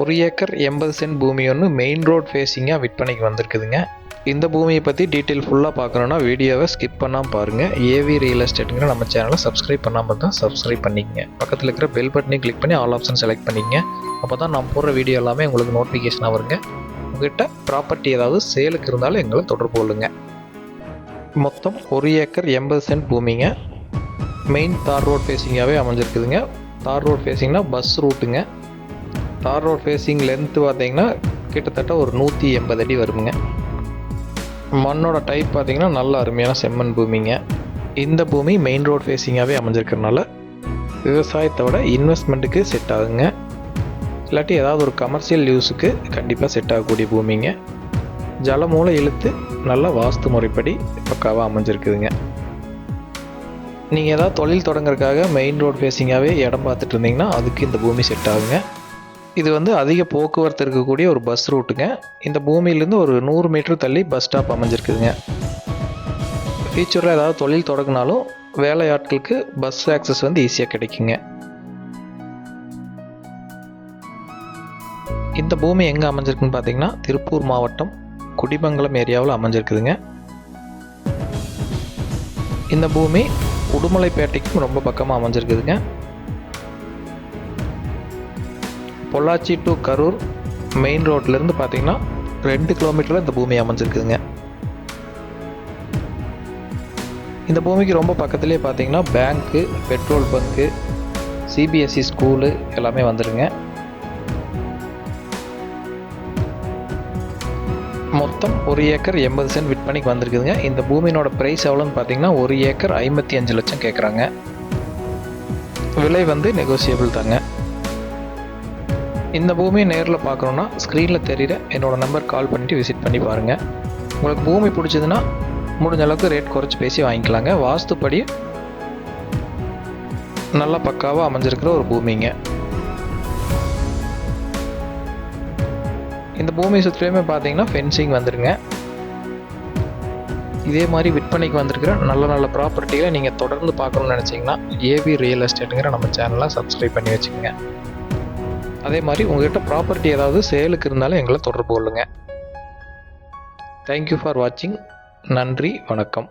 ஒரு ஏக்கர் எண்பது சென்ட் பூமி ஒன்று மெயின் ரோட் ஃபேஸிங்காக விற்பனைக்கு வந்திருக்குதுங்க. இந்த பூமியை பற்றி டீட்டெயில் ஃபுல்லாக பார்க்கணுன்னா வீடியோவை ஸ்கிப் பண்ணாமல் பாருங்கள் ஏவி ரியல் எஸ்டேட்டுங்கிற நம்ம சேனலை சப்ஸ்கிரைப் பண்ணாமல் தான் சப்ஸ்கிரைப் பண்ணிக்கங்க. பக்கத்தில் இருக்கிற பெல் பட்டனையும் கிளிக் பண்ணி ஆல் ஆப்ஷன் செலக்ட் பண்ணிக்கங்க. அப்போ தான் நான் போடுற வீடியோ எல்லாமே உங்களுக்கு நோட்டிஃபிகேஷனாக வருங்க. உங்கள்கிட்ட ப்ராப்பர்ட்டி ஏதாவது சேலுக்கு இருந்தாலும் எங்களை தொடர்பு கொள்ளுங்க. மொத்தம் ஒரு ஏக்கர் எண்பது சென்ட் பூமிங்க. மெயின் தார் ரோட் ஃபேஸிங்காகவே அமைஞ்சிருக்குதுங்க. தார் ரோட் ஃபேஸிங்னா பஸ் ரூட்டுங்க தார் ரோட் ஃபேஸிங் லென்த்து பார்த்தீங்கன்னா கிட்டத்தட்ட ஒரு நூற்றி எண்பது அடி வருங்க மண்ணோட டைப் பார்த்தீங்கன்னா நல்ல அருமையான செம்மண் பூமிங்க. இந்த பூமி மெயின் ரோட் ஃபேஸிங்காகவே அமைஞ்சிருக்கிறனால விவசாயத்தை விட இன்வெஸ்ட்மெண்ட்டுக்கு செட் ஆகுங்க. இல்லாட்டி ஏதாவது ஒரு கமர்ஷியல் யூஸுக்கு கண்டிப்பாக செட் ஆகக்கூடிய பூமிங்க. ஜலமூலை இழுத்து நல்ல வாஸ்து முறைப்படி பக்காவாக அமைஞ்சிருக்குதுங்க. நீங்கள் ஏதாவது தொழில் தொடங்குறதுக்காக மெயின் ரோட் ஃபேஸிங்காகவே இடம் பார்த்துட்டு இருந்தீங்கன்னா அதுக்கு இந்த பூமி செட் ஆகுங்க. இது வந்து அதிக போக்குவரத்து இருக்கக்கூடிய ஒரு பஸ் ரூட்டுங்க இந்த பூமியிலேருந்து ஒரு நூறு மீட்டர் தள்ளி பஸ் ஸ்டாப் அமைஞ்சிருக்குதுங்க. ஃபியூச்சரில் ஏதாவது தொழில் தொடங்கினாலும் வேலையாட்களுக்கு பஸ் ஆக்சஸ் வந்து ஈஸியாக கிடைக்குங்க. இந்த பூமி எங்கே அமைஞ்சிருக்குன்னு பார்த்தீங்கன்னா திருப்பூர் மாவட்டம் குடிமங்கலம் ஏரியாவில் அமைஞ்சிருக்குதுங்க. இந்த பூமி உடுமலைப்பேட்டைக்கும் ரொம்ப பக்கமாக அமைஞ்சிருக்குதுங்க. பொள்ளாச்சி டு கரூர் மெயின் ரோட்லேருந்து பார்த்தீங்கன்னா ரெண்டு கிலோமீட்டரில் இந்த பூமி அமைஞ்சிருக்குதுங்க. இந்த பூமிக்கு ரொம்ப பக்கத்துலேயே பார்த்தீங்கன்னா bank petrol bunk CBSE school எல்லாமே வந்துடுங்க மொத்தம் ஒரு ஏக்கர் எண்பது சென்ட் விற்பனைக்கு வந்திருக்குதுங்க. இந்த பூமியினோட ப்ரைஸ் எவ்வளோன்னு பார்த்தீங்கன்னா ஒரு ஏக்கர் ஐம்பத்தி அஞ்சு லட்சம் கேட்குறாங்க. விலை வந்து நெகோசியபிள் தாங்க. இந்த பூமியை நேரில் பார்க்கணுன்னா ஸ்க்ரீனில் தெரிகிற என்னோடய நம்பர் கால் பண்ணிவிட்டு விசிட் பண்ணி பாருங்கள் உங்களுக்கு பூமி பிடிச்சதுன்னா முடிஞ்ச அளவுக்கு ரேட் குறைச்சி பேசி வாங்கிக்கலாங்க. வாஸ்துப்படி நல்லா பக்காவாக அமைஞ்சிருக்கிற ஒரு பூமிங்க. இந்த பூமி சுற்றிலுமே பார்த்தீங்கன்னா ஃபென்சிங் வந்துடுங்க இதே மாதிரி விற்பனைக்கு வந்திருக்கிற நல்ல நல்ல ப்ராப்பர்ட்டிகளை நீங்கள் தொடர்ந்து பார்க்கணும்னு நினச்சிங்கன்னா ஏவி ரியல் எஸ்டேட்டுங்கிற நம்ம சேனலை சப்ஸ்கிரைப் பண்ணி வச்சுக்கோங்க. அதே மாதிரி உங்கள்கிட்ட ப்ராப்பர்ட்டி ஏதாவது சேலுக்கு இருந்தாலும் எங்களை தொடர்பு கொள்ளுங்கள் தேங்க்யூ ஃபார் வாட்சிங் நன்றி வணக்கம்.